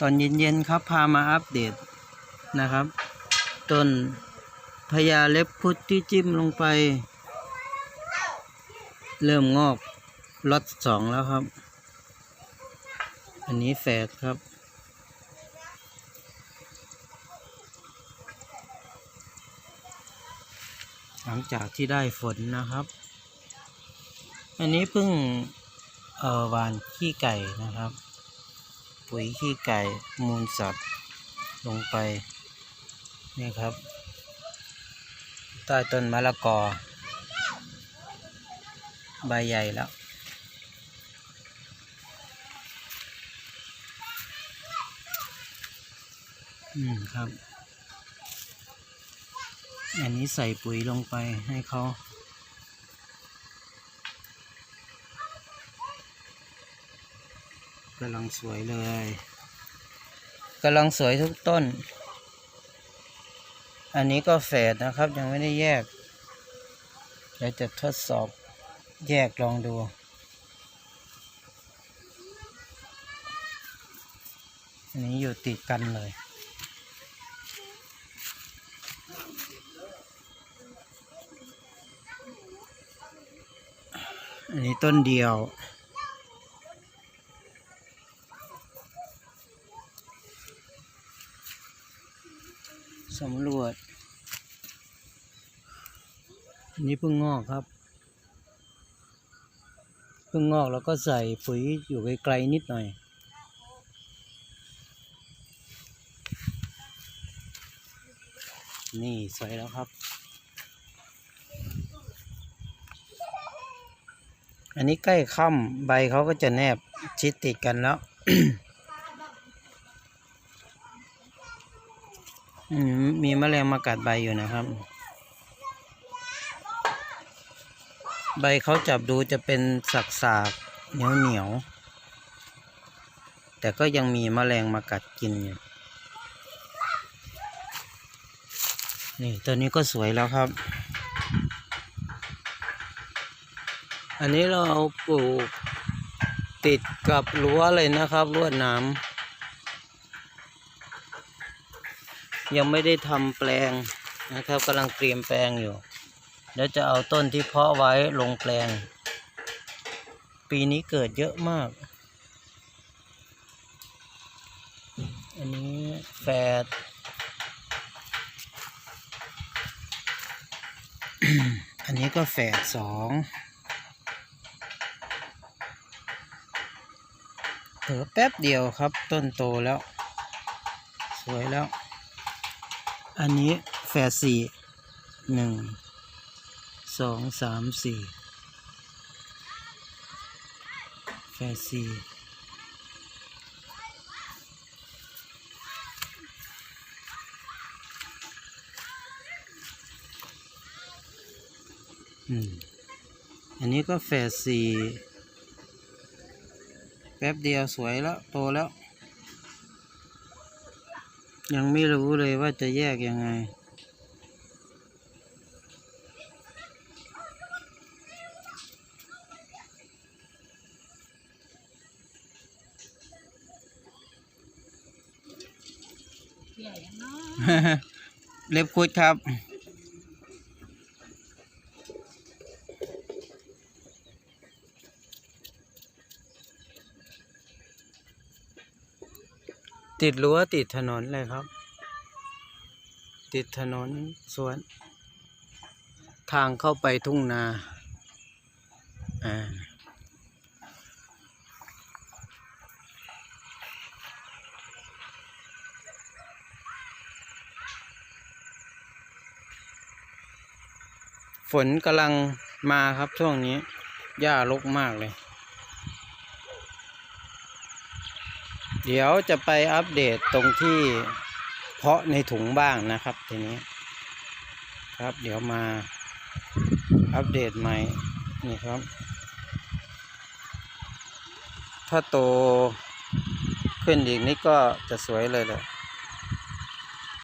ตอนเย็นๆครับพามาอัปเดตนะครับ ต้นพญาเล็บพุทธที่จิ้มลงไป เริ่มงอกล็อตสองแล้วครับ อันนี้แฝดครับหลังจากที่ได้ฝนนะครับ อันนี้เพิ่งเอ่อวานขี้ไก่นะครับ ปุ๋ยขี้ไก่มูลสัตว์ลงไปนี่ครับ ใต้ต้นมะละกอ ใบใหญ่แล้ว อืมครับ อันนี้ใส่ปุ๋ยลงไปให้เขาำลังสวยเลยกำลังสวยทุกต้น อันนี้ก็แฝดนะครับยังไม่ได้แยกเดี๋ยวจะทดสอบแยกลองดูอันนี้อยู่ติดกันเลยอันนี้ต้นเดียว สำรวจอันนี้เพิ่งงอกครับ เพิ่งงอกแล้วก็ใส่ปุ๋ยอยู่ไกลๆนิดหน่อย นี่สวยแล้วครับ อันนี้ใกล้ค่ำใบเขาก็จะแนบชิดติดกันแล้ว มมีแมลงมากัดใบอยู่นะครับ ใบเขาจับดูจะเป็นสักสากเหนียวเหนียว แต่ก็ยังมีแมลงมากัดกินอยู่ นี่ตัวนี้ก็สวยแล้วครับ อันนี้เราเอาปลูกติดกับรั้วเลยนะครับรั้วน้ำ ยังไม่ได้ทำแปลงนะครับกำลังเตรียมแปลงอยู่แล้วจะเอาต้นที่เพาะไว้ลงแปลง ปีนี้เกิดเยอะมาก อันนี้แฝดอันนี้ก็แฝดสองเผลอแป๊บเดียวครับต้นโตแล้ว สวยแล้ว อันนี้แฝดสี่หนึ่งสองสามสี่แฝดสี่อืมอันนี้ก็แฝดสี่แป๊บเดียวสวยแล้ว โตแล้ว ยังไม่รู้เลยว่าจะแยกยังไง เล็บคุดครับ ติดรั้วติดถนนเลยครับ ติดถนนสวน ทางเข้าไปทุ่งนาอ่าฝนกำลังมาครับช่วงนี้หญ้ารกมากเลย เดี๋ยวจะไปอัปเดตตรงที่เพาะในถุงบ้างนะครับทีนี้ ครับเดี๋ยวมาอัปเดตใหม่นี่ครับ ถ้าโตขึ้นอีกนี่ก็จะสวยเลยแหละ